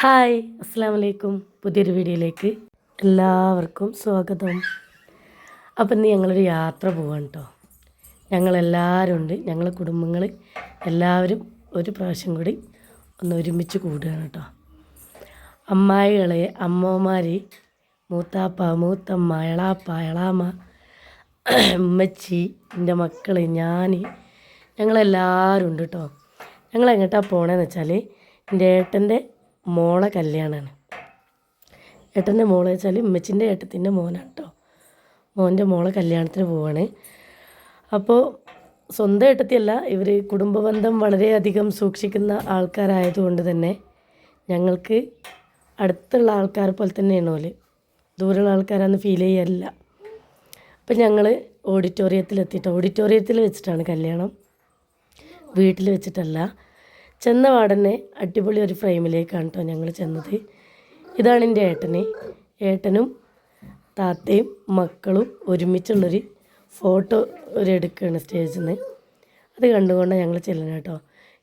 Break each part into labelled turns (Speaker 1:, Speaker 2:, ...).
Speaker 1: Hi അസ്സാം വലൈക്കും പുതിയൊരു വീഡിയോയിലേക്ക് എല്ലാവർക്കും സ്വാഗതം. അപ്പം ഇന്ന് ഞങ്ങളൊരു യാത്ര പോവാണ് കേട്ടോ ഞങ്ങളെല്ലാവരും ഉണ്ട്. ഞങ്ങളെ കുടുംബങ്ങൾ എല്ലാവരും ഒരു പ്രാവശ്യം കൂടി ഒന്ന് ഒരുമിച്ച് കൂടുകയാണ് കേട്ടോ അമ്മായികളെ അമ്മമാർ മൂത്താപ്പ മൂത്തമ്മ എളാപ്പ എളാമ്മ ഉമ്മച്ചി എന്റെ മക്കൾ ഞാൻ ഞങ്ങളെല്ലാവരും ഉണ്ട് കേട്ടോ ഞങ്ങളെങ്ങോട്ടാണ് പോണേന്ന് വെച്ചാൽ എന്റെ ഏട്ടന്റെ മോളെ കല്യാണമാണ് ഏട്ടന്റെ മോളെ വെച്ചാൽ ഉമ്മച്ചിന്റെ ഏട്ടത്തിന്റെ മോനാണ് കേട്ടോ മോന്റെ മോളെ കല്യാണത്തിന് പോവാണ്. അപ്പോൾ സ്വന്തം ഏട്ടത്തിയല്ല ഇവർ കുടുംബബന്ധം വളരെയധികം സൂക്ഷിക്കുന്ന ആൾക്കാരായതുകൊണ്ട് തന്നെ ഞങ്ങൾക്ക് അടുത്തുള്ള ആൾക്കാർ പോലെ തന്നെയാണ് ഓൽ. ദൂരെയുള്ള ആൾക്കാരാന്ന് ഫീൽ ചെയ്യാറില്ല അപ്പം ഞങ്ങൾ ഓഡിറ്റോറിയത്തിലെത്തിയിട്ട് ഓഡിറ്റോറിയത്തിൽ വെച്ചിട്ടാണ് കല്യാണം. വീട്ടിൽ വെച്ചിട്ടല്ല. ചെന്ന പാടന്നെ അടിപൊളി ഒരു ഫ്രെയിമിലേക്കാണ് കേട്ടോ ഞങ്ങൾ ചെന്നത്. ഇതാണ് എന്റെ ഏട്ടന്. ഏട്ടനും താത്തയും മക്കളും ഒരുമിച്ചുള്ളൊരു ഫോട്ടോ ഒരു എടുക്കുകയാണ് സ്റ്റേജിൽ നിന്ന് അത് കണ്ടുകൊണ്ടാണ് ഞങ്ങൾ ചെല്ലണം കേട്ടോ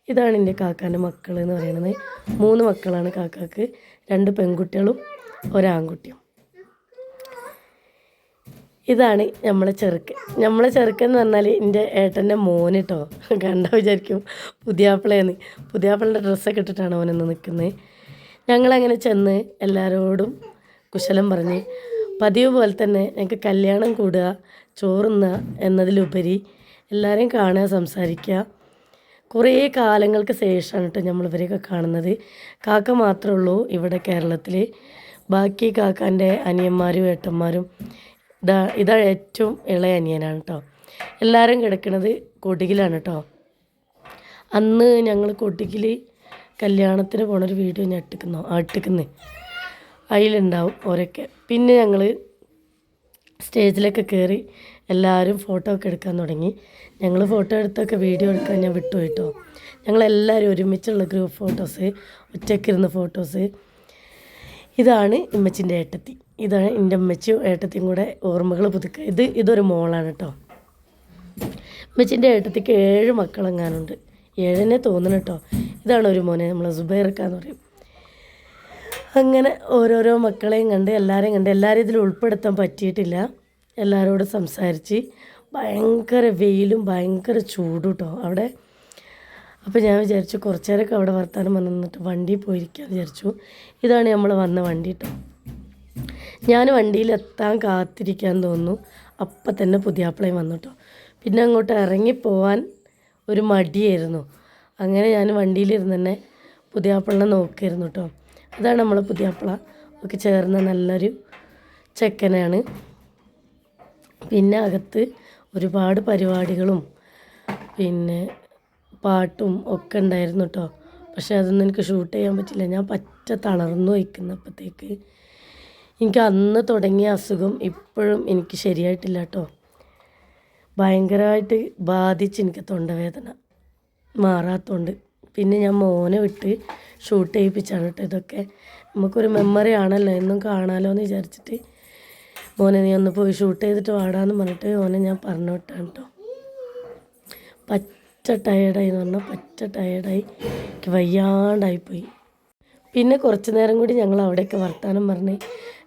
Speaker 1: ഇതാണ് എന്റെ കാക്കാന്റെ മക്കൾ എന്ന് പറയുന്നത് മൂന്ന് മക്കളാണ് കാക്കാക്ക്. രണ്ട് പെൺകുട്ടികളും ഒരാൺകുട്ടിയും. ഇതാണ് നമ്മളെ ചെറുക്ക് നമ്മളെ ചെറുക്കൻ എന്ന് പറഞ്ഞാൽ എന്റെ ഏട്ടന്റെ മോന് കേട്ടോ കണ്ട വിചാരിക്കും പുതിയാപ്പിളയെന്ന് പുതിയാപ്പിളന്റെ ഡ്രസ്സൊക്കെ ഇട്ടിട്ടാണ് അവനെന്ന് നിൽക്കുന്നത് ഞങ്ങളങ്ങനെ ചെന്ന് എല്ലാവരോടും കുശലം പറഞ്ഞ് പതിവ് പോലെ തന്നെ ഞങ്ങൾക്ക് കല്യാണം കൂടുക ചോറുന്ന എന്നതിലുപരി എല്ലാവരെയും കാണുക സംസാരിക്കുക. കുറേ കാലങ്ങൾക്ക് ശേഷമാണ് കേട്ടോ നമ്മൾ ഇവരെയൊക്കെ കാണുന്നത്. കാക്ക മാത്രമേ ഉള്ളൂ ഇവിടെ കേരളത്തിൽ ബാക്കി കാക്കാന്റെ അനിയന്മാരും ഏട്ടന്മാരും ഇതാ ഇതാ ഏറ്റവും ഇളയ അനിയനാണ് കേട്ടോ എല്ലാവരും കിടക്കുന്നത് കൊടികിലാണ് കേട്ടോ അന്ന് ഞങ്ങൾ കൊടികിൽ കല്യാണത്തിന് പോണൊരു വീഡിയോ ഞാൻ ഇട്ടിക്കുന്നോ ആ ഇട്ടിക്കുന്നേ. അതിലുണ്ടാവും ഓരൊക്കെ. പിന്നെ ഞങ്ങൾ സ്റ്റേജിലൊക്കെ കയറി എല്ലാവരും ഫോട്ടോ ഒക്കെ എടുക്കാൻ തുടങ്ങി. ഞങ്ങൾ ഫോട്ടോ എടുത്തൊക്കെ വീഡിയോ എടുക്കാൻ ഞാൻ വിട്ടു ഞങ്ങളെല്ലാവരും ഒരുമിച്ചുള്ള ഗ്രൂപ്പ് ഫോട്ടോസ് ഒറ്റയ്ക്കിരുന്ന ഫോട്ടോസ്. ഇതാണ് ഇമ്മച്ചിന്റെ ഏട്ടത്തി. ഇതാണ് എന്റെ അമ്മച്ചും ഏട്ടത്തിയും കൂടെ ഓർമ്മകൾ പുതുക്കുക ഇത് ഇതൊരു മോളാണ് കേട്ടോ അമ്മച്ചിന്റെ ഏട്ടത്തിക്ക് ഏഴ് മക്കളെങ്ങാനുണ്ട്. ഏഴെന്നെ തോന്നണം കേട്ടോ ഇതാണ് ഒരു മോനെ നമ്മൾ സുബൈർക്കാന്ന് പറയും. അങ്ങനെ ഓരോരോ മക്കളെയും കണ്ട് എല്ലാവരെയും കണ്ട് എല്ലാവരും ഇതിൽ ഉൾപ്പെടുത്താൻ പറ്റിയിട്ടില്ല. എല്ലാവരോടും സംസാരിച്ച് ഭയങ്കര വെയിലും ഭയങ്കര ചൂടും കേട്ടോ അവിടെ. അപ്പോൾ ഞാൻ വിചാരിച്ചു കുറച്ചേരൊക്കെ അവിടെ വർത്താനം വന്നിട്ട് വണ്ടി പോയിരിക്കാൻ വിചാരിച്ചു. ഇതാണ് നമ്മൾ വന്ന വണ്ടി കേട്ടോ ഞാൻ വണ്ടിയിൽ എത്താൻ കാത്തിരിക്കാൻ തോന്നുന്നു. അപ്പം തന്നെ പുതിയാപ്പിളയും വന്നു കേട്ടോ പിന്നെ അങ്ങോട്ട് ഇറങ്ങിപ്പോവാൻ ഒരു മടിയായിരുന്നു. അങ്ങനെ ഞാൻ വണ്ടിയിലിരുന്ന് തന്നെ പുതിയാപ്പിളിനെ നോക്കിയിരുന്നു കേട്ടോ അതാണ് നമ്മളെ പുതിയാപ്പിള ഒക്കെ ചേർന്ന നല്ലൊരു ചെക്കനാണ്. പിന്നെ അകത്ത് ഒരുപാട് പരിപാടികളും പിന്നെ പാട്ടും ഒക്കെ ഉണ്ടായിരുന്നു കേട്ടോ പക്ഷേ അതൊന്നും എനിക്ക് ഷൂട്ട് ചെയ്യാൻ പറ്റില്ല. ഞാൻ പറ്റ തളർന്നു വയ്ക്കുന്നപ്പോഴത്തേക്ക് എനിക്ക് അന്ന് തുടങ്ങിയ അസുഖം ഇപ്പോഴും എനിക്ക് ശരിയായിട്ടില്ല കേട്ടോ ഭയങ്കരമായിട്ട് ബാധിച്ച് എനിക്ക് തൊണ്ടവേദന മാറാത്തതുകൊണ്ട് പിന്നെ ഞാൻ മോനെ വിട്ട് ഷൂട്ട് ചെയ്യിപ്പിച്ചാണ് കേട്ടോ ഇതൊക്കെ. നമുക്കൊരു മെമ്മറി ആണല്ലോ എന്നും കാണാമല്ലോ എന്ന് വിചാരിച്ചിട്ട്. മോനെ നീ ഒന്ന് പോയി ഷൂട്ട് ചെയ്തിട്ട് വാടാന്ന് പറഞ്ഞിട്ട് മോനെ ഞാൻ പറഞ്ഞു വിട്ടാണ് കേട്ടോ പച്ച ടയേർഡായി എന്ന് പറഞ്ഞാൽ പച്ച ടയേർഡായി എനിക്ക് വയ്യാണ്ടായിപ്പോയി. പിന്നെ കുറച്ച് നേരം കൂടി ഞങ്ങൾ അവിടെയൊക്കെ വർത്തമാനം പറഞ്ഞ്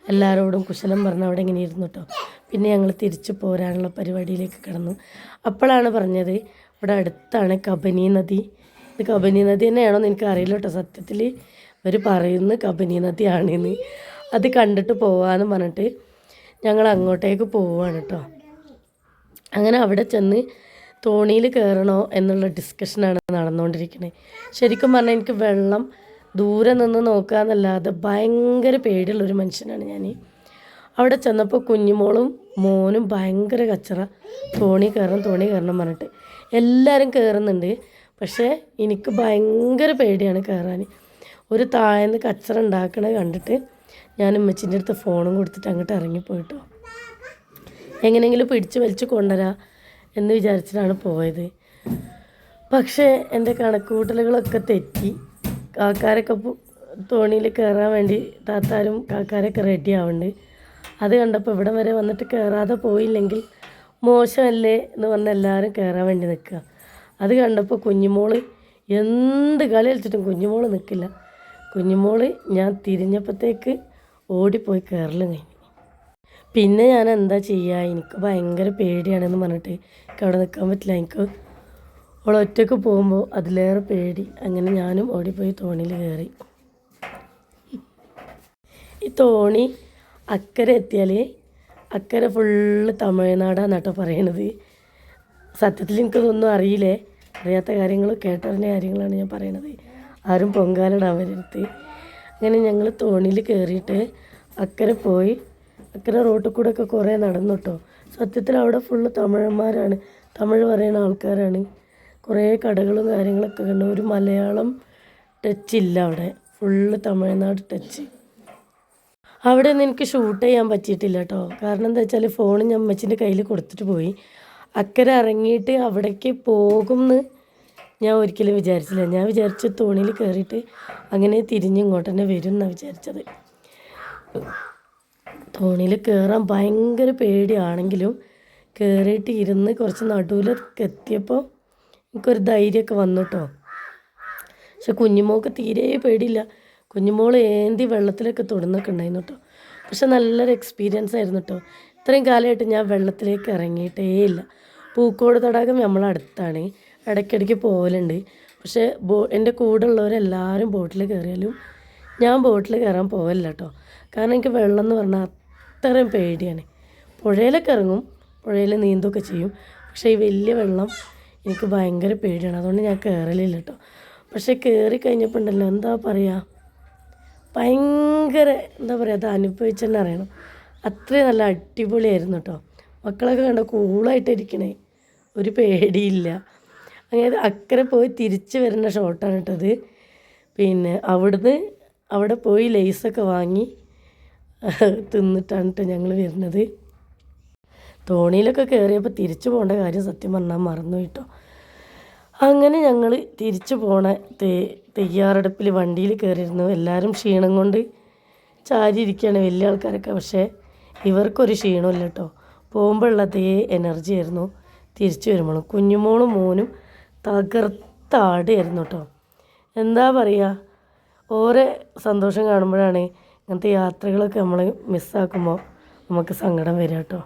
Speaker 1: എല്ലാവരോടും കുശലം പറഞ്ഞ് അവിടെ ഇങ്ങനെ ഇരുന്നു കേട്ടോ പിന്നെ ഞങ്ങൾ തിരിച്ചു പോരാനുള്ള പരിപാടിയിലേക്ക് കിടന്നു. അപ്പോഴാണ് പറഞ്ഞത് ഇവിടെ അടുത്താണ് കബനി നദി. ഇത് കബനി നദി തന്നെയാണോ എന്ന് എനിക്ക് അറിയില്ല കേട്ടോ സത്യത്തിൽ ഇവർ പറയുന്നത് കബനി നദിയാണെന്ന്. അത് കണ്ടിട്ട് പോവാന്ന് പറഞ്ഞിട്ട് ഞങ്ങൾ അങ്ങോട്ടേക്ക് പോവുകയാണ് കേട്ടോ അങ്ങനെ അവിടെ ചെന്ന് തോണിയിൽ കയറണോ എന്നുള്ള ഡിസ്കഷനാണ് നടന്നുകൊണ്ടിരിക്കുന്നത് ശരിക്കും പറഞ്ഞാൽ എനിക്ക് വെള്ളം ദൂരെ നിന്ന് നോക്കുക എന്നല്ലാതെ ഭയങ്കര പേടിയുള്ളൊരു മനുഷ്യനാണ് ഞാൻ അവിടെ ചെന്നപ്പോൾ കുഞ്ഞുമോളും മോനും ഭയങ്കര കച്ചറ. തോണി കയറണം തോണി കയറണം പറഞ്ഞിട്ട്. എല്ലാവരും കയറുന്നുണ്ട് പക്ഷേ എനിക്ക് ഭയങ്കര പേടിയാണ് കയറാൻ ഒരു താഴേന്ന് കച്ചറ ഉണ്ടാക്കണത് കണ്ടിട്ട് ഞാൻ ഉമ്മച്ചിന്റെ അടുത്ത് ഫോണും കൊടുത്തിട്ട് അങ്ങോട്ട് ഇറങ്ങിപ്പോയിട്ടോ. എങ്ങനെയെങ്കിലും പിടിച്ച് വലിച്ച് കൊണ്ടുവരാ എന്ന് വിചാരിച്ചിട്ടാണ് പോയത്. പക്ഷേ എന്റെ കണക്കുകൂട്ടലുകളൊക്കെ തെറ്റി. കാക്കാരൊക്കെ തോണിയിൽ കയറാൻ വേണ്ടി താത്താരും കാക്കാരൊക്കെ റെഡി ആവുന്നുണ്ട് അത് കണ്ടപ്പോൾ ഇവിടെ വരെ വന്നിട്ട് കയറാതെ പോയില്ലെങ്കിൽ മോശമല്ലേ എന്ന് പറഞ്ഞ് എല്ലാവരും കയറാൻ വേണ്ടി നിൽക്കുക അത് കണ്ടപ്പോൾ കുഞ്ഞുമോൾ എന്ത് കളി കളിച്ചിട്ടും കുഞ്ഞുമോൾ നിൽക്കില്ല കുഞ്ഞുമോൾ ഞാൻ തിരിഞ്ഞപ്പോഴത്തേക്ക് ഓടിപ്പോയി കയറലും കഴിഞ്ഞു. പിന്നെ ഞാൻ എന്താ ചെയ്യുക എനിക്ക് ഭയങ്കര പേടിയാണെന്ന് പറഞ്ഞിട്ട് എനിക്ക് അവിടെ നിൽക്കാൻ പറ്റില്ല. എനിക്ക് അവൾ ഒറ്റയ്ക്ക് പോകുമ്പോൾ അതിലേറെ പേടി. അങ്ങനെ ഞാനും ഓടിപ്പോയി തോണിയിൽ കയറി ഈ തോണി അക്കരെ എത്തിയാൽ അക്കരെ ഫുള്ള് തമിഴ്നാടാണ് കേട്ടോ പറയണത്. സത്യത്തിൽ എനിക്കതൊന്നും അറിയില്ലേ? അറിയാത്ത കാര്യങ്ങൾ കേട്ടറിഞ്ഞ കാര്യങ്ങളാണ് ഞാൻ പറയണത്. ആരും പൊങ്കാലിടാൻ വരരുത് അങ്ങനെ ഞങ്ങൾ തോണിയിൽ കയറിയിട്ട് അക്കരെ പോയി. അക്കരെ റോട്ടിൽ കൂടെ ഒക്കെ കുറേ നടന്നു കേട്ടോ സത്യത്തിൽ അവിടെ ഫുള്ള് തമിഴന്മാരാണ്. തമിഴ് പറയുന്ന ആൾക്കാരാണ്. കുറേ കടകളും കാര്യങ്ങളൊക്കെ കണ്ടു ഒരു മലയാളം ടച്ച് ഇല്ല അവിടെ. Full Tamil Nadu touch. അവിടെ ഒന്നും എനിക്ക് ഷൂട്ട് ചെയ്യാൻ പറ്റിയിട്ടില്ല കേട്ടോ കാരണം എന്താ വെച്ചാൽ ഫോൺ ഞാൻ അമ്മച്ചിന്റെ കയ്യിൽ കൊടുത്തിട്ട് പോയി. അക്കരെ ഇറങ്ങിയിട്ട് അവിടേക്ക് പോകുമെന്ന് ഞാൻ ഒരിക്കലും വിചാരിച്ചില്ല. ഞാൻ വിചാരിച്ച തോണിയിൽ കയറിയിട്ട് അങ്ങനെ തിരിഞ്ഞ് ഇങ്ങോട്ട് തന്നെ വരും എന്നാണ് വിചാരിച്ചത്. തോണിയിൽ കയറാൻ ഭയങ്കര പേടിയാണെങ്കിലും കയറിയിട്ട് ഇരുന്ന് കുറച്ച് നടുവിലൊക്കെ എത്തിയപ്പോൾ എനിക്കൊരു ധൈര്യമൊക്കെ വന്നു കേട്ടോ പക്ഷെ കുഞ്ഞുമോൾക്ക് തീരെ പേടിയില്ല. കുഞ്ഞുമോൾ ഏന്തി വെള്ളത്തിലൊക്കെ തൊടുന്നൊക്കെ ഉണ്ടായിരുന്നു കേട്ടോ. പക്ഷെ നല്ലൊരു എക്സ്പീരിയൻസ് ആയിരുന്നു കേട്ടോ. ഇത്രയും കാലമായിട്ട് ഞാൻ വെള്ളത്തിലേക്ക് ഇറങ്ങിയിട്ടേ ഇല്ല. പൂക്കോട് തടാകം നമ്മളടുത്താണ് ഇടയ്ക്കിടയ്ക്ക് പോകലുണ്ട് പക്ഷേ ബോ എന്റെ കൂടെ ഉള്ളവരെല്ലാവരും ബോട്ടിൽ കയറിയാലും ഞാൻ ബോട്ടിൽ കയറാൻ പോകല്ല കേട്ടോ. കാരണം എനിക്ക് വെള്ളം എന്ന് പറഞ്ഞാൽ അത്രയും പേടിയാണ്. പുഴയിലൊക്കെ ഇറങ്ങും. പുഴയിൽ നീന്തൊക്കെ ചെയ്യും. പക്ഷേ ഈ വലിയ വെള്ളം എനിക്ക് ഭയങ്കര പേടിയാണ്. അതുകൊണ്ട് ഞാൻ കയറലില്ല കേട്ടോ പക്ഷേ കയറി കഴിഞ്ഞപ്പോൾ ഉണ്ടല്ലോ എന്താ പറയുക ഭയങ്കര എന്താ പറയുക അത് അനുഭവിച്ച് തന്നെ അറിയണം. അത്രയും നല്ല അടിപൊളിയായിരുന്നു കേട്ടോ മക്കളൊക്കെ കണ്ട കൂളായിട്ട് ഇരിക്കണേ. ഒരു പേടിയില്ല. അങ്ങനെ അക്കരെ പോയി തിരിച്ച് വരുന്ന ഷോട്ടാണ് കേട്ടത് പിന്നെ അവിടുന്ന് അവിടെ പോയി ലേസൊക്കെ വാങ്ങി തിന്നിട്ടാണ് കേട്ടോ ഞങ്ങൾ വരുന്നത്. തോണിയിലൊക്കെ കയറിയപ്പോൾ തിരിച്ചു പോകേണ്ട കാര്യം സത്യം പറഞ്ഞാൽ മറന്നു കേട്ടോ അങ്ങനെ ഞങ്ങൾ തിരിച്ചു പോണ തേ തയ്യാറെടുപ്പിൽ വണ്ടിയിൽ കയറിയിരുന്നു എല്ലാവരും ക്ഷീണം കൊണ്ട് ചാരി ഇരിക്കുകയാണ് വലിയ ആൾക്കാരൊക്കെ. പക്ഷേ ഇവർക്കൊരു ക്ഷീണമില്ല കേട്ടോ പോകുമ്പോഴുള്ള അതേ എനർജി ആയിരുന്നു തിരിച്ചു വരുമ്പോഴും കുഞ്ഞുമോളും മോനും തകർത്താടുമായിരുന്നു കേട്ടോ എന്താ പറയുക ഓരോ സന്തോഷം കാണുമ്പോഴാണ് ഇങ്ങനത്തെ യാത്രകളൊക്കെ നമ്മൾ മിസ്സാക്കുമ്പോൾ നമുക്ക് സങ്കടം വരിക കേട്ടോ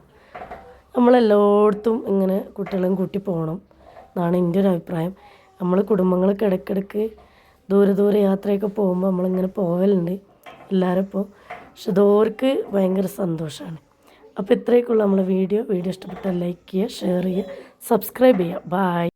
Speaker 1: നമ്മളെല്ലായിടത്തും ഇങ്ങനെ കുട്ടികളും കൂട്ടി പോകണം എന്നാണ് എന്റെ ഒരു അഭിപ്രായം. നമ്മൾ കുടുംബങ്ങളൊക്കെ ഇടയ്ക്കിടയ്ക്ക് ദൂരെ ദൂരെ യാത്രയൊക്കെ പോകുമ്പോൾ നമ്മളിങ്ങനെ പോകലുണ്ട് എല്ലാവരും ഇപ്പോൾ പക്ഷെ ഇതോർക്ക് ഭയങ്കര സന്തോഷമാണ്. അപ്പോൾ ഇത്രയൊക്കെയുള്ള നമ്മളെ വീഡിയോ. വീഡിയോ ഇഷ്ടപ്പെട്ടാൽ ലൈക്ക് ചെയ്യുക ഷെയർ ചെയ്യുക സബ്സ്ക്രൈബ് ചെയ്യുക. ബായ്